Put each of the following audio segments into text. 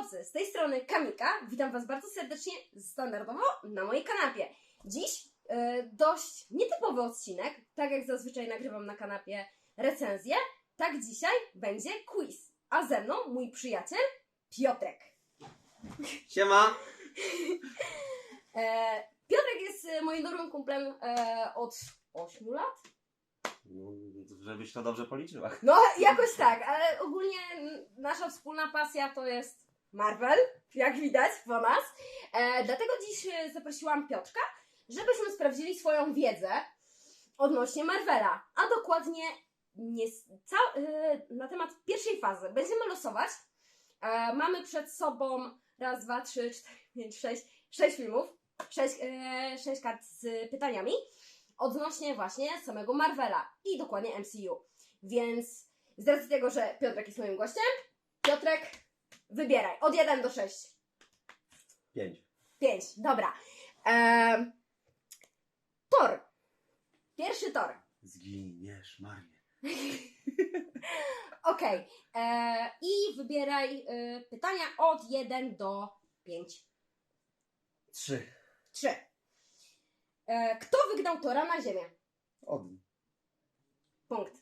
chłopcy, z tej strony Kamika. Witam Was bardzo serdecznie, standardowo na mojej kanapie. Dziś e, dość nietypowy odcinek, tak jak zazwyczaj nagrywam na kanapie recenzję, tak dzisiaj będzie quiz. A ze mną mój przyjaciel Piotrek. Siema! E, Piotrek jest e, moim dobrym kumplem e, od 8 lat. No, żebyś to dobrze policzyła. No, jakoś tak, ale ogólnie nasza wspólna pasja to jest Marvel, jak widać po nas. E, dlatego dziś e, zaprosiłam Piotrka, żebyśmy sprawdzili swoją wiedzę odnośnie Marvela, a dokładnie nie, e, na temat pierwszej fazy. Będziemy losować. E, mamy przed sobą raz, dwa, trzy, cztery, pięć, sześć, sześć filmów, sześć, e, sześć kart z pytaniami odnośnie właśnie samego Marvela i dokładnie MCU. Więc z racji tego, że Piotrek jest moim gościem, Piotrek, wybieraj od 1 do 6. Pięć. 5, dobra. Ehm, tor. Pierwszy tor. Zginiesz, Marię. Okej. E, I wybieraj e, pytania od 1 do 5. Trzy. 3. E, kto wygnał Tora na ziemię? Odin. Punkt.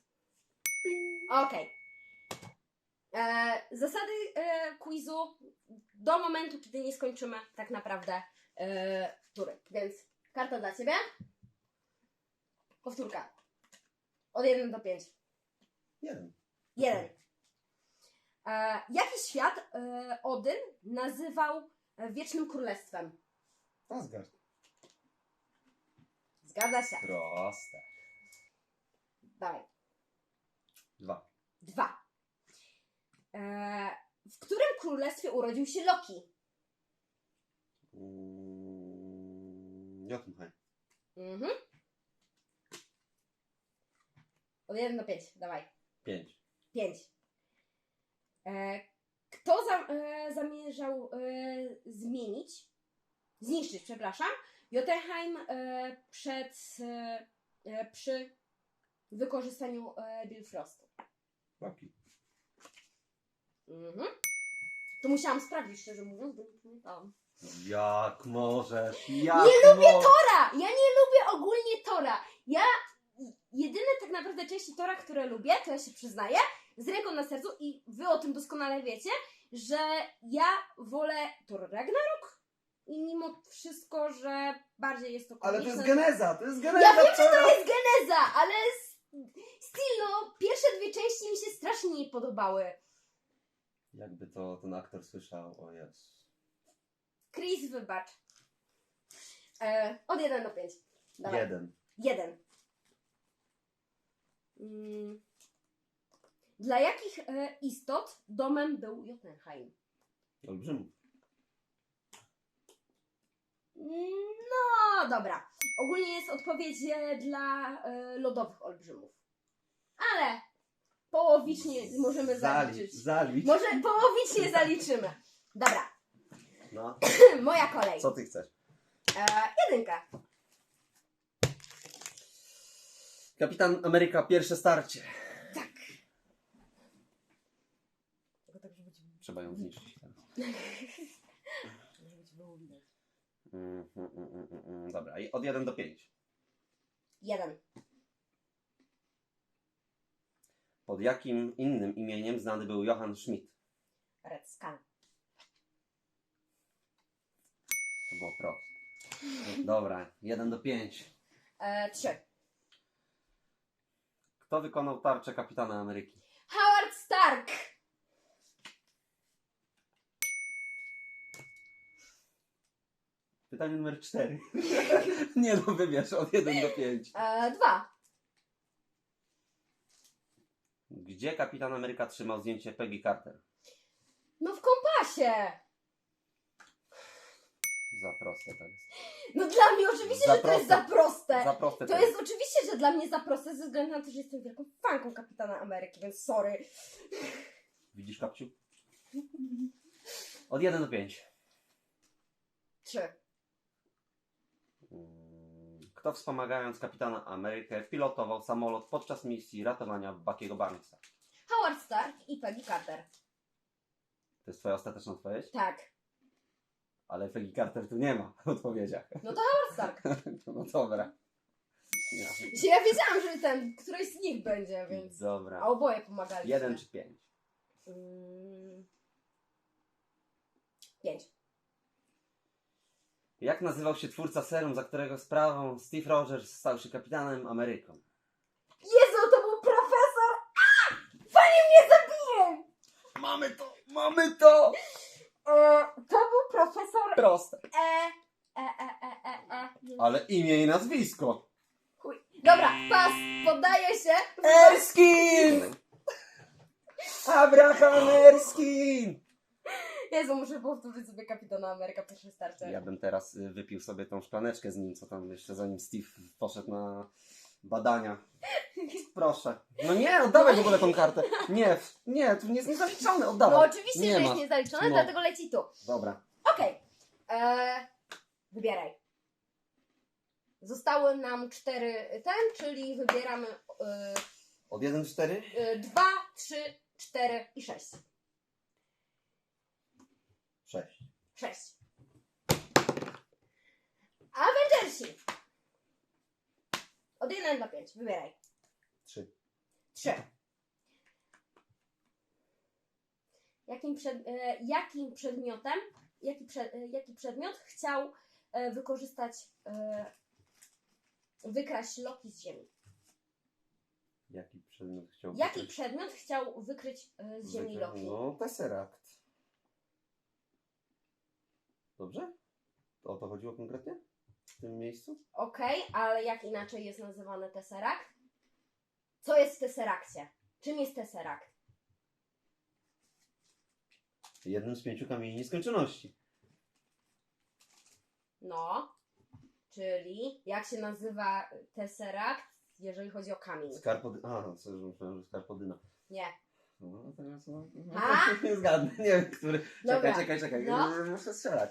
Okej. E, Zasady e, quizu do momentu, kiedy nie skończymy tak naprawdę e, tury. Więc karta dla Ciebie. Powtórka. Od 1 do 5. Jeden. 1. E, jaki świat e, Odyn nazywał e, Wiecznym Królestwem? Asgard. Zgadza się. Proste. Dawaj. Dwa. Dwa. E, w którym królestwie urodził się Loki? Mm, Jotunheim. Mhm. Od 1 do 5, dawaj. Pięć. 5. E, kto za, e, zamierzał e, zmienić, zniszczyć, przepraszam, Jotunheim e, przed, e, przy wykorzystaniu e, Bifrostu? Loki. Mhm. To musiałam sprawdzić, szczerze mówiąc, bo nie pamiętałam. Jak możesz? Jak Nie lubię mo- Tora! Ja nie lubię ogólnie Tora. Ja jedyne tak naprawdę części Tora, które lubię, to ja się przyznaję, z ręką na sercu i wy o tym doskonale wiecie, że ja wolę Thor Ragnarok i mimo wszystko, że bardziej jest to Ale to jest komiczne- geneza, to jest geneza. Ja wiem, że to jest geneza, ale s- still no, pierwsze dwie części mi się strasznie nie podobały. Jakby to ten aktor słyszał, o jest. Chris, wybacz. E, od 1 do 5. Dawaj. Jeden. Jeden. Mm. Dla jakich e, istot domem był Jotunheim? Olbrzym. Mm, No, dobra. Ogólnie jest odpowiedź e, dla e, lodowych olbrzymów. Ale połowicznie możemy Zalicz. zaliczyć. Zalicz. Może połowicznie zaliczymy. Dobra, No. moja kolej. Co ty chcesz? E, jedynka. Kapitan Ameryka, pierwsze starcie. Tak. Tylko tak, żeby ci, Trzeba ją zniszczyć. żeby ci było widać. Mm, mm, mm, mm, mm. Dobra, i od 1 do 5. Jeden. Pod jakim innym imieniem znany był Johann Schmidt? Red Scan. To było proste. Dobra, 1 do 5. E, trzy. Kto wykonał tarczę kapitana Ameryki? Howard Stark. Pytanie numer 4. Nie no, wybierz od 1 do 5. E, dwa. Gdzie kapitan Ameryka trzymał zdjęcie Peggy Carter? No w kompasie. Za proste to jest. No dla mnie oczywiście, Za że to jest proste. za proste. Za proste To jest oczywiście, że dla mnie za proste, ze względu na to, że jestem wielką fanką Kapitana Ameryki, więc sorry. Widzisz, kapciu? Od 1 do 5. Trzy. Kto wspomagając kapitana Amerykę pilotował samolot podczas misji ratowania Buckiego Barnesa? Howard Stark i Peggy Carter. To jest twoja ostateczna odpowiedź? Tak. Ale Peggy Carter tu nie ma w odpowiedziach. No to Howard Stark. No dobra. Ja. Ja wiedziałam, że ten, któryś z nich będzie, więc... A Dobra. oboje pomagali. Jeden czy pięć? Mm. Pięć. Jak nazywał się twórca serum, za którego sprawą Steve Rogers stał się kapitanem Ameryką? Jezu, to był profesor! A! Panie mnie zabiję! Mamy to! Mamy to! E, to był profesor Proste. E... E, e, e, e, e. Ale imię i nazwisko. Chuj. Dobra, pas, poddaję się. Erskine! Abraham Erskine! Jezu, muszę powtórzyć sobie Kapitana Ameryka pierwsze starcie. Ja bym teraz y, wypił sobie tą szklaneczkę z nim, co tam jeszcze zanim Steve poszedł na badania. Proszę. No nie, oddawaj w ogóle tą kartę. Nie, nie, tu nie jest niezaliczony, No oddawaj. oczywiście, Nie że ma. jest niezaliczone, No. dlatego leci tu. Dobra. Okej. E, Wybieraj. Zostały nam cztery ten, czyli wybieramy e, Od 1 do 4? e, dwa, trzy, cztery i sześć. 6. Sześć. Avengersi. Od 1 do 5. Wybieraj. 3. Trzy. Jakim, przed, e, jakim przedmiotem, jaki, prze, e, jaki przedmiot chciał e, wykorzystać, wykraść Loki z Ziemi? Jaki przedmiot chciał Jaki wykryć? przedmiot chciał wykryć z Ziemi Loki? No, Tesseract. Dobrze? O to chodziło konkretnie? W tym miejscu? Okej, ale jak inaczej jest nazywany Tesseract? Co jest w Tesseractie? Czym jest Tesseract? Jednym z pięciu kamieni nieskończoności. No, czyli jak się nazywa Tesseract, jeżeli chodzi o kamień? Skarpody... A, co, że myślałem, że skarpodyna. Nie. No, teraz no, A? nie zgadnę, nie wiem, który. Dobra. Czekaj, czekaj, czekaj. No. Muszę strzelać.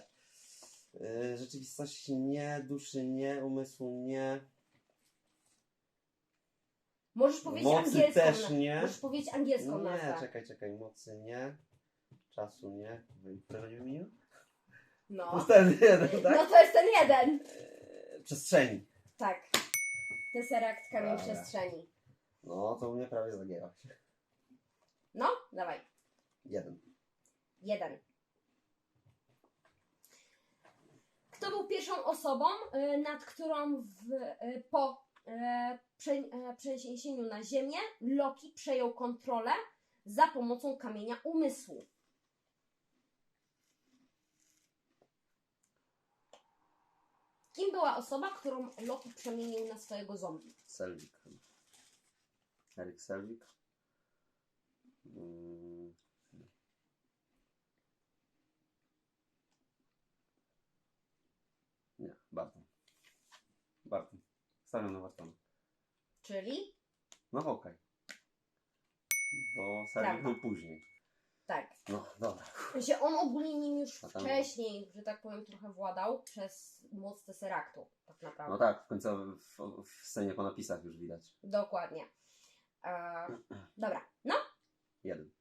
Yy, Rzeczywistości nie, duszy nie, umysłu nie, Możesz powiedzieć mocy angielską też nie. Możesz powiedzieć angielską Nie, nazwę. czekaj, czekaj, mocy nie, czasu nie. Którego nie wymieniłem? No. To ten jeden, tak? no to jest ten jeden. Yy, Przestrzeni. Tak. Tesseract kamień Dobra. przestrzeni. No, to mnie prawie zagięłaś. No, dawaj. Jeden. Jeden. Kto był pierwszą osobą, y, nad którą w, y, po y, prze, przeniesieniu na Ziemię Loki przejął kontrolę za pomocą kamienia umysłu? Kim była osoba, którą Loki przemienił na swojego zombie? Selvik. Erik Selvik. Mm. Stawiam na. Czyli? No okej. Bo Prawda. był później. Tak. No, dobra. Sensie on ogólnie nim już A tam- wcześniej, że tak powiem, trochę władał przez moc Tesseractu, tak naprawdę. No tak, w końcu w, w scenie po napisach już widać. Dokładnie. E, dobra, no. Jeden.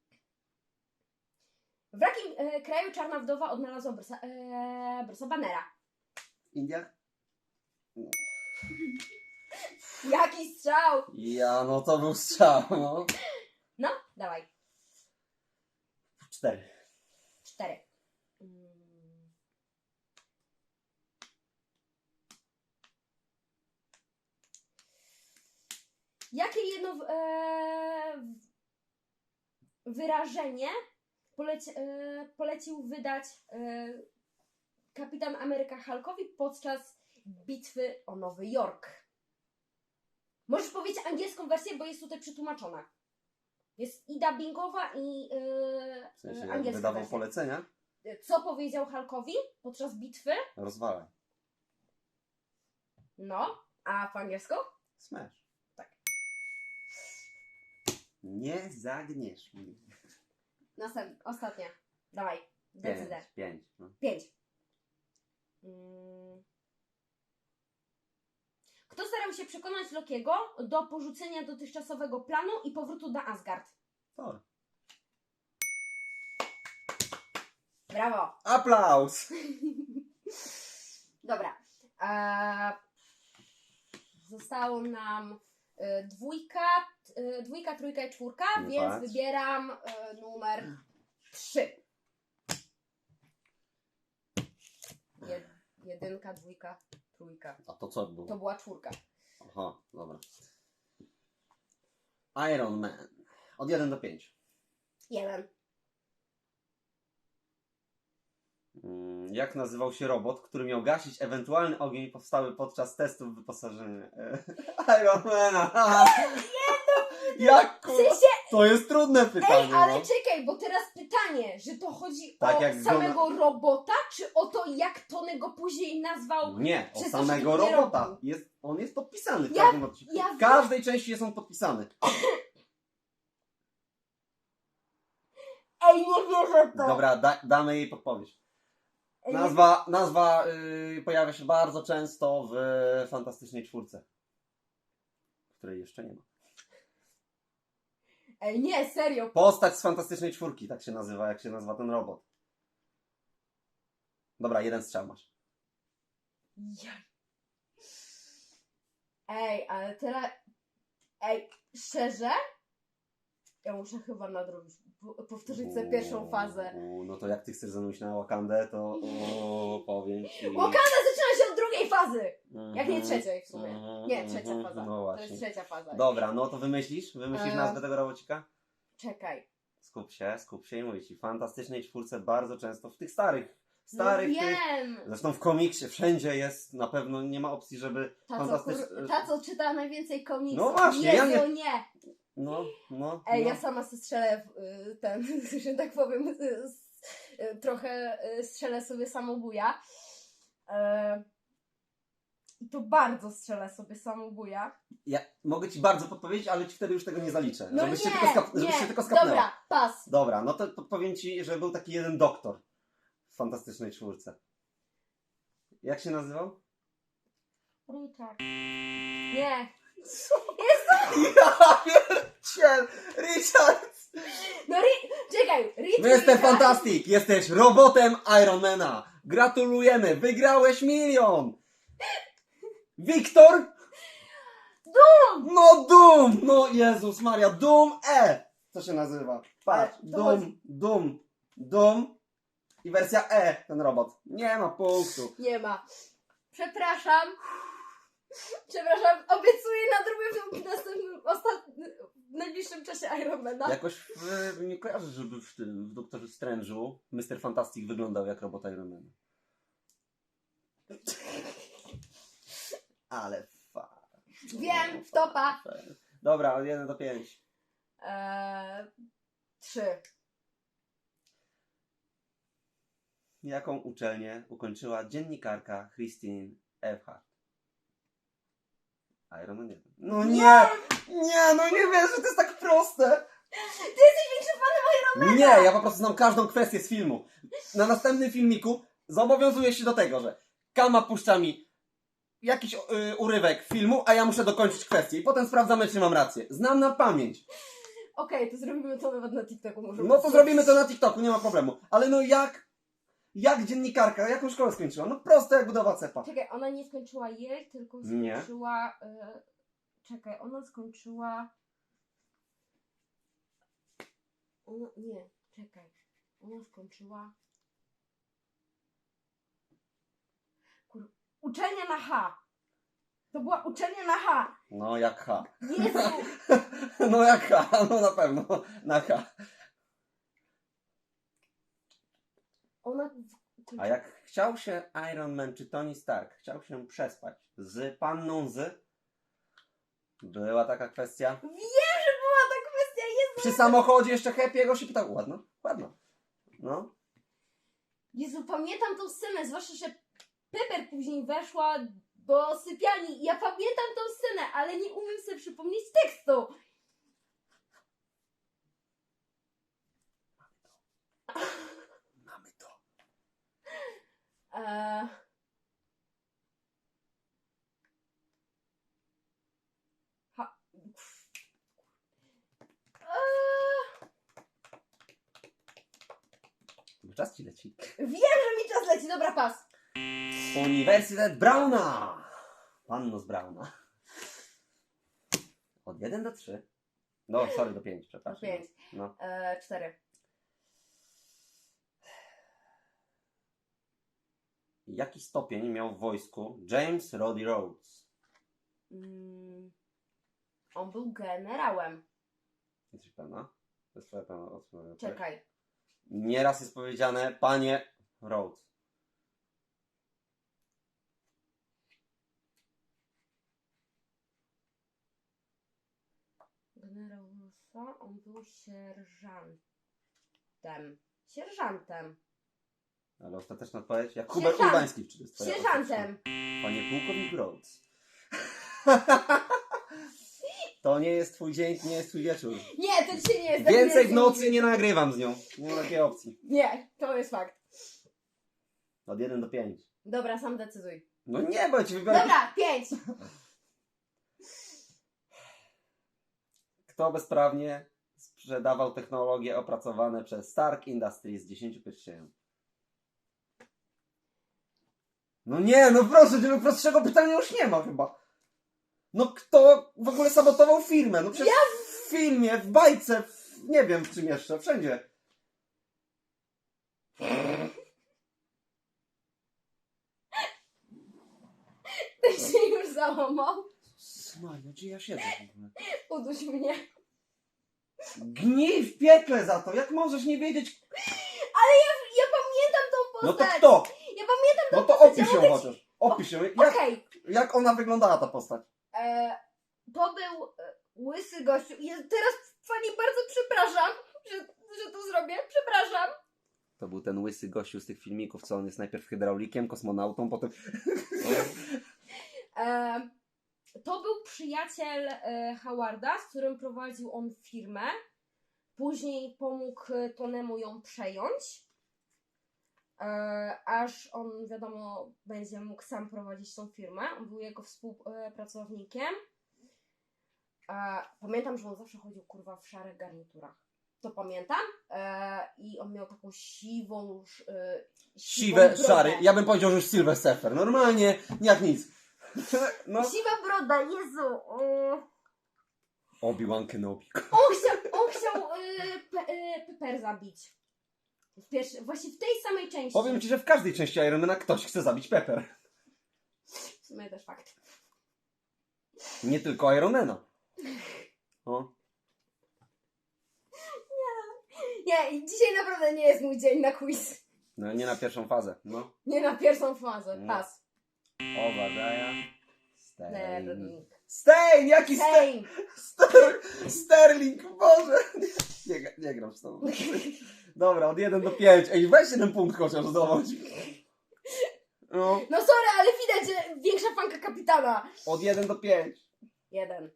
W jakim e, kraju Czarna Wdowa odnalazła Brusa, e, Brusa Bannera? India? Jaki strzał! Ja, no to był strzał, no. No, dawaj. Cztery. Cztery. Mm. Jakie jedno w- e, wyrażenie poleci, e, polecił wydać e, kapitan Ameryka Hulkowi podczas bitwy o Nowy Jork? Możesz powiedzieć angielską wersję, bo jest tutaj przetłumaczona. Jest i dubbingowa, i e, W sensie e, angielska wydawał wersja. polecenia, Co powiedział Hulkowi podczas bitwy? rozwalaj. No, a po angielsku? Smash. Tak. Nie zagniesz mnie. Następna, ostatnia. Dawaj, decydę. Pięć. Pięć. No. Pięć. Mm. Kto starał się przekonać Lokiego do porzucenia dotychczasowego planu i powrotu do Asgard? Thor. Brawo. Aplauz! Dobra. Eee, zostało nam e, dwójka, e, dwójka, trójka i czwórka, No więc patrz. wybieram e, numer trzy. Jed, jedynka, dwójka, trójka. A to co było? To była czwórka. Aha, dobra. Iron Man. Od 1 do 5. Jeden. Mm, Jak nazywał się robot, który miał gasić ewentualny ogień powstały podczas testów wyposażenia Ironmana? Jak W kurwa? sensie, To jest trudne pytanie. ej, ale no. czekaj, bo teraz pytanie, że to chodzi Tak o samego robota, czy o to, jak Tony go później nazwał? Nie, o Przez to, samego że nie robota. robił. Jest, on jest podpisany w Ja- każdym odcinku. ja W każdej części jest on podpisany. Ej, nie wierzę w to! Dobra, da, damy jej podpowiedź. Ej, nie- Nazwa, nazwa y, pojawia się bardzo często w Fantastycznej Czwórce. Której jeszcze nie ma. Ej, nie, serio. Postać z Fantastycznej Czwórki, tak się nazywa, jak się nazywa ten robot. Dobra, jeden strzał masz. Ja. Ej, ale teraz. Ej, szczerze? Ja muszę chyba nadrobić, po- powtórzyć sobie pierwszą fazę. Uuu, No to jak ty chcesz zanosić na Wakandę, to o, powiem ci. Wakanda drugiej fazy! Jak nie Mhm, trzeciej w sumie. mhm, Nie, trzecia mhm, faza. No To właśnie. jest trzecia faza. Dobra, no to wymyślisz? Wymyślisz E. nazwę tego robocika? Czekaj. Skup się, skup się i mówię ci. Fantastycznej Czwórce bardzo często, w tych starych, No starych, tych, wiem! zresztą w komiksie wszędzie jest, na pewno nie ma opcji, żeby Ta co, fantastycz... kur... Ta, co czyta najwięcej komiksów. No właśnie, ja Jezu, nie- nie! No, no, Ej, no. ja sama sobie strzelę w, y, ten, że tak powiem, y, s- y, trochę y, strzelę sobie samobuja. E, I to bardzo strzelę sobie samobuja. Ja mogę ci bardzo podpowiedzieć, ale ci wtedy już tego nie zaliczę. No żebyś nie, się tylko, skap... nie. żebyś się tylko skapnęła. Dobra, pas. Dobra, no to, to powiem ci, że był taki jeden doktor w Fantastycznej Czwórce. Jak się nazywał? Richard. Nie. Ja pierdziel, Richard! No ri... czekaj, Richard. Mr. Fantastic, jesteś robotem Ironmana. Gratulujemy, wygrałeś milion! Wiktor? Doom! No Doom! No Jezus Maria, Doom E! Co się nazywa? Patrz, to Doom, chodzi- Doom, Doom i wersja E, ten robot. Nie ma punktu. Nie ma. Przepraszam. Przepraszam, obiecuję nadrobię w następnym, ostatnim, w najbliższym czasie Ironmana. Jakoś w, nie kojarzę, żeby w tym, w Doktorze Strange'u Mr. Fantastic wyglądał jak robot Ironmana. Ale fa... Wiem, wtopa. Dobra, od 1 do 5. Eee, trzy. Jaką uczelnię ukończyła dziennikarka Christine Earhart? Iron Man 1. No nie! Nie, no nie wiesz, że to jest tak proste! Ty jesteś większym fanem Ironmana! Nie, ja po prostu znam każdą kwestię z filmu. Na następnym filmiku zobowiązuję się do tego, że Kama puszcza mi jakiś y, urywek filmu, a ja muszę dokończyć kwestię i potem sprawdzamy, czy mam rację. Znam na pamięć. Okej, to zrobimy to nawet na TikToku. Może No to zrobimy to na TikToku, nie ma problemu. Ale no jak, jak dziennikarka, jaką szkołę skończyła? No proste jak budowa cepa. Czekaj, ona nie skończyła jej, tylko Nie. skończyła... E, czekaj, ona skończyła... Ona, nie, czekaj. Ona skończyła... Kur... Uczelnia na H. To była uczelnia na H. No jak H. Jezu! No jak H, no na pewno, na H. Ona... A jak chciał się Iron Man czy Tony Stark, chciał się przespać z panną z... Była taka kwestia. Wiem, że była ta kwestia, Jezu! Przy samochodzie jeszcze Happy'ego się pytał, ładno? Ładno. No. Jezu, pamiętam tą scenę, zwłaszcza, że Pepper później weszła do sypialni. Ja pamiętam tą scenę, ale nie umiem sobie przypomnieć tekstu. Mamy to. Eee... Ha... Eee... czas ci leci. Wiem, że mi czas leci, dobra, pas. Uniwersytet Brauna! Panno z Brauna. Od 1 do 3. No, sorry, do 5, Do przepraszam. pięć. No. E, cztery. Jaki stopień miał w wojsku James Roddy Rhodes? Mm, on był generałem. Jesteś pewna? To jest twoja pewna odpowiedź. Czekaj. Nieraz jest powiedziane, panie Rhodes. Rosa, on był sierżantem. Sierżantem. Ale ostateczna odpowiedź? Jak Sierżant. Urbański, czy to jest twoja Sierżantem. Panie pułkownik Rhodes. to nie jest twój dzień, nie jest twój wieczór. Nie, to dzisiaj nie jest Więcej w nocy nie nagrywam z nią. Nie ma takiej opcji. Nie, to jest fakt. Od 1 do 5. Dobra, sam decyduj. No nie, bo ja ci wybiorę. Dobra, pięć. Kto bezprawnie sprzedawał technologie opracowane przez Stark Industries z 10 pierścieniom? No nie, no proszę, no prostszego pytania już nie ma chyba. No kto w ogóle sabotował firmę? No przecież w filmie, w bajce, w, nie wiem w czym jeszcze, wszędzie. Ty się już załamał. Maria, gdzie ja siedzę w ogóle? Uduś mnie. Gnij w piekle za to, jak możesz nie wiedzieć? Ja pamiętam tą No to postać. kto? Ja pamiętam No tą to postać. opisz ją ja mogę ci- chociaż. Opisz ją. Jak, Okej. jak ona wyglądała ta postać? E, to był e, łysy gościu. Ja teraz pani bardzo przepraszam, że, że to zrobię. Przepraszam. To był ten łysy gościu z tych filmików, co on jest najpierw hydraulikiem, kosmonautą, potem... E, to był przyjaciel e, Howarda, z którym prowadził on firmę. Później pomógł e, Tonemu ją przejąć. E, aż on, wiadomo, będzie mógł sam prowadzić tą firmę. On był jego współpracownikiem. Pamiętam, że on zawsze chodził kurwa w szarych garniturach. To pamiętam. E, I on miał taką siwą. E, siwą Siwe, brodę. szary. Ja bym powiedział, że już Silver Surfer. Normalnie, jak nic. No. Siwa broda, Jezu. Obi-Wan Kenobi. On chciał, on chciał y, pe, y, Pepper zabić. W pierwszy, właśnie w tej samej części. Powiem ci, że w każdej części Ironmana ktoś chce zabić Pepper. W sumie też fakt. Nie tylko Ironmana. O. Nie, i dzisiaj naprawdę nie jest mój dzień na quiz. No nie na pierwszą fazę. No. Nie na pierwszą fazę. No. Pas. Obadaja. Sterling. Stein! Jaki Stein? Ster Sterling, Boże! Nie, nie gram z tobą. Dobra, od 1 do 5. Ej, weź jeden punkt chociaż, zobacz. No, No sorry, ale widać, że większa fanka kapitana. od 1 do 5. Jeden.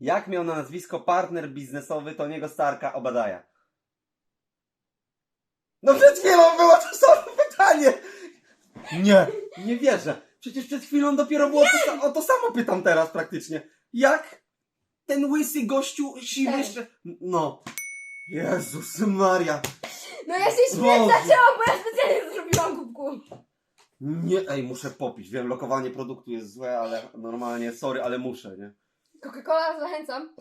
Jak miał na nazwisko partner biznesowy Tony'ego Starka Obadaja? No chwilą było to samo pytanie! Nie, nie wierzę. Przecież przed chwilą dopiero było to, sa- o to samo pytam teraz praktycznie. Jak ten łysy gościu siwy Tak. jeszcze... No. Jezus Maria. No ja się Boże. zaczęłam, bo ja specjalnie zrobiłam kubku. Nie, ej, muszę popić. Wiem, lokowanie produktu jest złe, ale normalnie, sorry, ale muszę, nie? Coca-Cola zachęcam.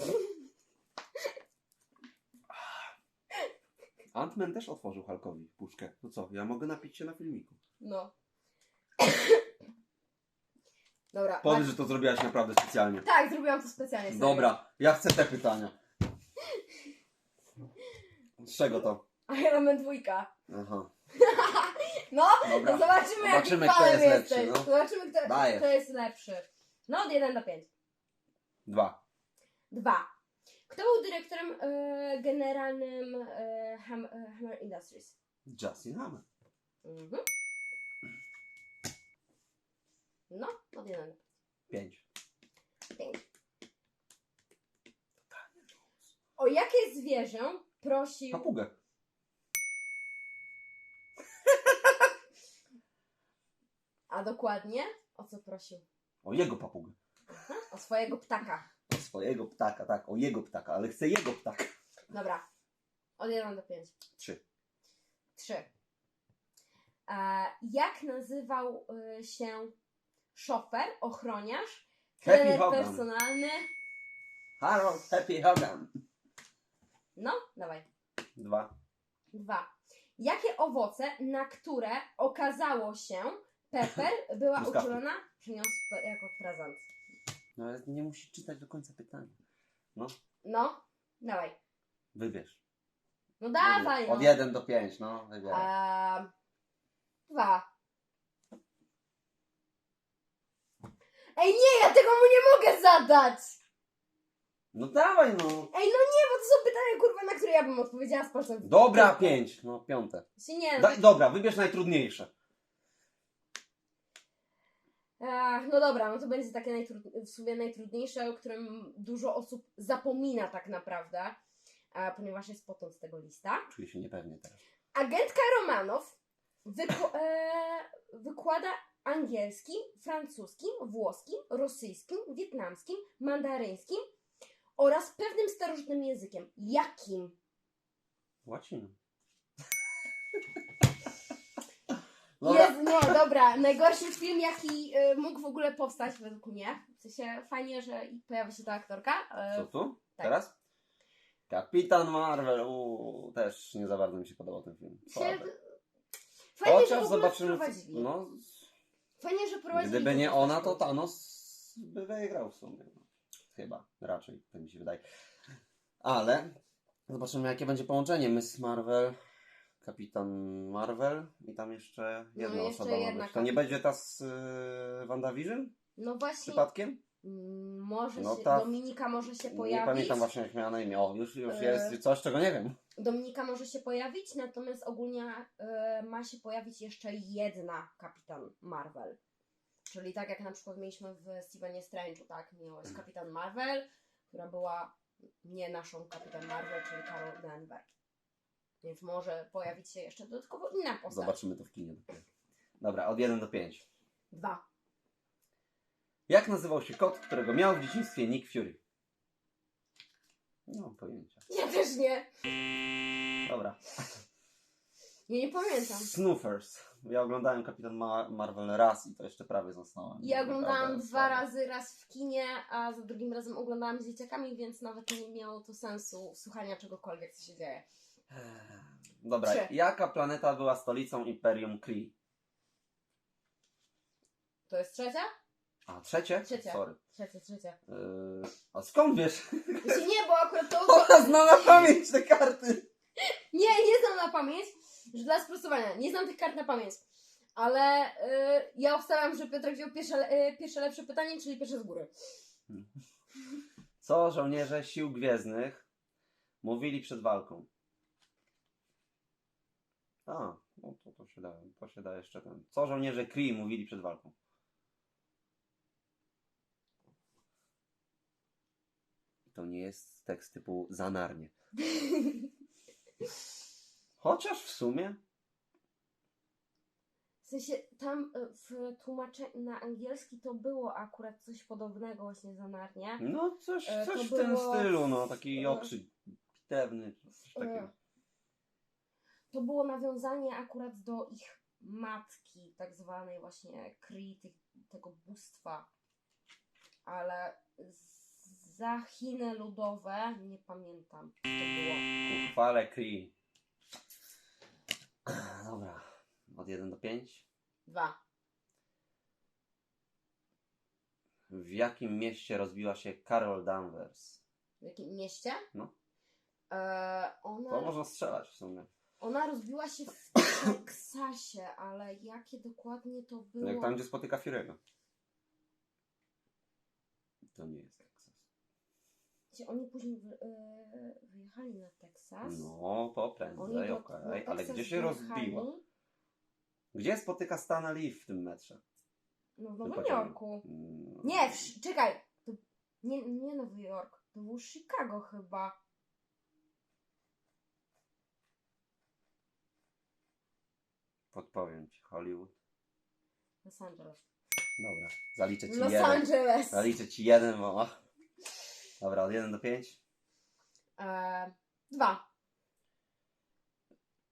Antman też otworzył Halkowi puszkę. No co, ja mogę napić się na filmiku. No. Dobra. Powiedz, Mac- że to zrobiłaś naprawdę specjalnie. Tak, zrobiłam to specjalnie. serio. Dobra, ja chcę te pytania. Z czego to? Iron Man dwójka. Aha. No, Dobra. to zobaczymy, Zobaczymy, jaki kto jest lepszy, jesteś. no. Zobaczymy, kto, kto jest lepszy. No, od 1 do 5. Dwa. Dwa. Kto był dyrektorem e, generalnym e, Ham, e, Hammer Industries? Justin Hammer. Mhm. No, od 1 do Pięć. 5. O jakie zwierzę prosił... Papugę. A dokładnie? O co prosił? O jego papugę. Aha, o swojego ptaka. Swojego ptaka, tak, o jego ptaka, ale chcę jego ptaka. Dobra. Od 1 do 5. Trzy. 3. E, jak nazywał y, się szofer, ochroniarz, Happy trener Hogan. personalny? Harold Happy Hogan. No, dawaj. Dwa. Dwa. Jakie owoce, na które okazało się Pepper była Truskawki. uczulona, przyniósł to jako prezent? No ale nie musisz czytać do końca pytania. No, dawaj. Wybierz. No dawaj, no. Od 1 do 5, no wybieraj. Eee, dwa. Ej, nie, ja tego mu nie mogę zadać! No dawaj no. Ej, no nie, bo to są pytania, kurwa, na które ja bym odpowiedziała z palcem. w Dobra, tyłku. 5, no piąte. Się nie, no. Daj, dobra, wybierz najtrudniejsze. No dobra, no to będzie takie najtrud- w sumie najtrudniejsze, o którym dużo osób zapomina tak naprawdę, ponieważ jest potąd z tego lista. Czuję się niepewnie teraz. Agentka Romanow wyko- e, wykłada angielskim, francuskim, włoskim, rosyjskim, wietnamskim, mandaryńskim oraz pewnym starożytnym językiem. Jakim? Łaciną. Jest, nie, dobra, najgorszy film, jaki e, mógł w ogóle powstać według mnie. W sensie fajnie, że i pojawia się ta aktorka. e, Co tu? tak. Teraz? Kapitan Marvel. Uuu, też nie za bardzo mi się podobał ten film. się, Słaby. fajnie, że w Chociaż ogóle zobaczymy. wprowadzili. No, Fajnie, że prowadzili. gdyby nie ona, to Thanos by wygrał w sumie. Chyba, raczej, tak mi się wydaje. Ale zobaczymy, jakie będzie połączenie. Miss Marvel, Kapitan Marvel i tam jeszcze No, jedna jeszcze osoba ma jedna być. To nie będzie ta z y, WandaVision No właśnie, przypadkiem? mm, może No się, ta- Dominika może się Nie pojawić. pamiętam właśnie jak miała na imię. O, już, już E, jest coś, czego nie wiem. Dominika może się pojawić, natomiast ogólnie e, ma się pojawić jeszcze jedna kapitan Marvel. Czyli tak jak na przykład mieliśmy w Stevenie Strange'u, tak? Miałeś Mhm. kapitan Marvel, która była nie naszą kapitan Marvel, czyli Carol Denver. Więc może pojawić się jeszcze dodatkowo inna postać. Zobaczymy to w kinie. dopiero. Dobra, od 1 do 5. Dwa. Jak nazywał się kot, którego miał w dzieciństwie Nick Fury? Nie mam pojęcia. Ja też nie. Dobra. Ja nie pamiętam. Snoofers. Ja oglądałem Kapitan Ma- Marvel raz i to jeszcze prawie zasnąłem. Ja oglądałam Naprawdę dwa razy, raz w kinie, a za drugim razem oglądałam z dzieciakami, więc nawet nie miało to sensu słuchania czegokolwiek, co się dzieje. Eee, Dobra, Trzy. jaka planeta była stolicą Imperium Kree? To jest trzecia? A, trzecie? Trzecia. Sorry. Trzecia, trzecia. Eee, a skąd wiesz? Jeśli nie, bo akurat to... Ona zna na pamięć te karty! Nie, nie znam na pamięć, że dla sprostowania, nie znam tych kart na pamięć. Ale y, ja obstawiam, że Piotrek wziął pierwsze, le- y, pierwsze lepsze pytanie, czyli pierwsze z góry. Co żołnierze sił gwiezdnych mówili przed walką? A, no to, to, się da, to się da jeszcze ten. Co żołnierze Kree mówili przed walką? To nie jest tekst typu zanarnie. Chociaż w sumie. W sensie tam y, w tłumaczeniu na angielski to było akurat coś podobnego właśnie za narnie. No, coś, E, coś w tym stylu, no, taki e, okrzyk bitewny, coś takiego. To było nawiązanie akurat do ich matki, tak zwanej właśnie Kree, tych, tego bóstwa. Ale za Chiny ludowe nie pamiętam, co to było. Uchwale Kree. Dobra, od 1 do 5. Dwa. W jakim mieście rozbiła się Carol Danvers? W jakim mieście? No. E, To ona, można strzelać w sumie. Ona rozbiła się w Teksasie, ale jakie dokładnie to było? Jak tam, gdzie spotyka Fury'ego. To nie jest Teksas. Gdzie oni później wy, e, wyjechali na Teksas. No, to prędzej, do- okej. na Ale Teksas gdzie się wyjechali, rozbiła? Gdzie spotyka Stana Lee w tym metrze? No w Nowym pociągu? Jorku. Mm, Nie, w, czekaj. To, nie, nie Nowy Jork. To był Chicago chyba. Podpowiem ci, Hollywood. Los Angeles. Dobra, zaliczę ci Los jeden. Angeles. Zaliczę ci jeden, bo... Dobra, od 1 do 5. E, dwa.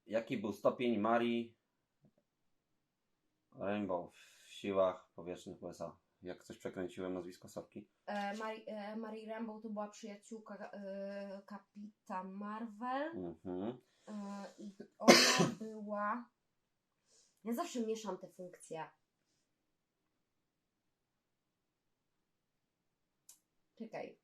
Jaki był stopień Marii Rainbow w siłach powietrznych USA? Jak coś przekręciłem nazwisko Sorki. E, Mari, e, Rambo to była przyjaciółka e, kapitan Marvel. Mhm. E, I ona była. Ja zawsze mieszam te funkcje. Czekaj.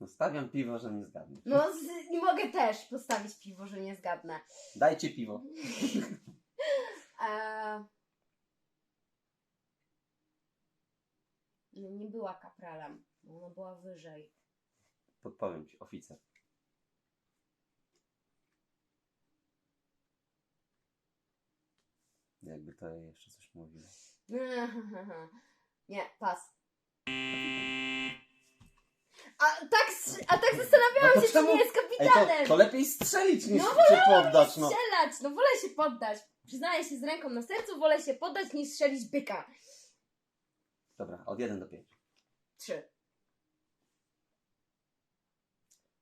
No stawiam piwo, że nie zgadnę. No, z, nie mogę też postawić piwo, że nie zgadnę. Dajcie piwo. E, no, nie była kapralem. Ona była wyżej. Podpowiem ci, oficer. Jakby to jeszcze coś mówiło. Nie, pas. A tak, a tak zastanawiałam No to się, czemu- czy nie jest Ej, kapitanem. to, to lepiej strzelić niż No się poddać, no. Strzelać, no wolę się poddać. Przyznaję się z ręką na sercu, wolę się poddać niż strzelić byka. Dobra, od 1 do 5. Trzy.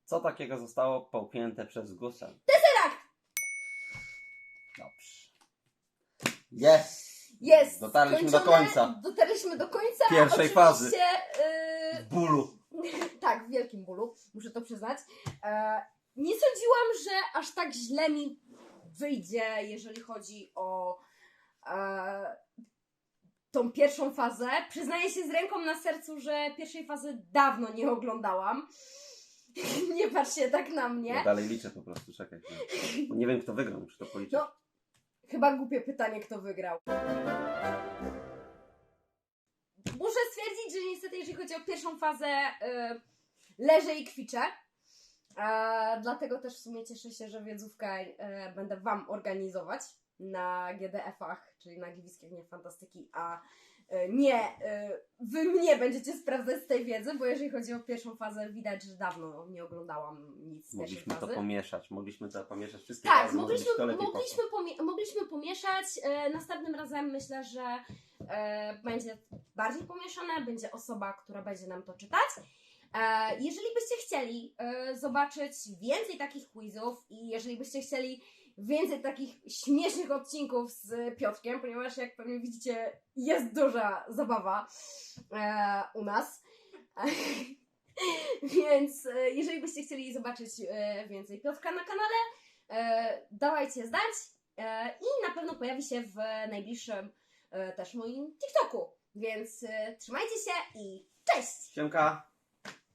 Co takiego zostało połknięte przez gusem? Tesseract! Dobrze. Jest! Jest! Dotarliśmy do skończone. końca. Dotarliśmy do końca. Pierwszej fazy. Oczywiście, W bólu. Tak, w wielkim bólu, muszę to przyznać. E, nie sądziłam, że aż tak źle mi wyjdzie, jeżeli chodzi o e, tą pierwszą fazę. Przyznaję się z ręką na sercu, że pierwszej fazy dawno nie oglądałam. nie patrzcie tak na mnie. Ja dalej liczę po prostu, czekaj. Nie wiem kto wygrał, muszę to policzyć. No. Chyba głupie pytanie, kto wygrał. Muszę stwierdzić, że niestety, jeżeli chodzi o pierwszą fazę, y, leżę i kwiczę. Dlatego też w sumie cieszę się, że wiedzówkę y, będę Wam organizować na GDF-ach, czyli na Gliwickich Nie Fantastyki, a y, nie y, Wy mnie będziecie sprawdzać z tej wiedzy, bo jeżeli chodzi o pierwszą fazę, widać, że dawno nie oglądałam nic z Mogliśmy to fazy. pomieszać, mogliśmy to pomieszać wszystkie Tak, może mogliśmy, mogliśmy, pomie- mogliśmy pomieszać. E, następnym razem myślę, że e, będzie bardziej pomieszane, będzie osoba, która będzie nam to czytać. E, jeżeli byście chcieli e, zobaczyć więcej takich quizów i jeżeli byście chcieli więcej takich śmiesznych odcinków z Piotrkiem, ponieważ jak pewnie widzicie, jest duża zabawa e, u nas. Więc e, jeżeli byście chcieli zobaczyć e, więcej Piotrka na kanale, e, dawajcie znać e, i na pewno pojawi się w najbliższym e, też moim TikToku. Więc e, trzymajcie się i cześć! Siemka!